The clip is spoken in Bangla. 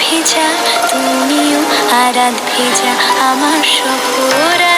ভেজা তুমিও আর আধ ভেজা আমার শহর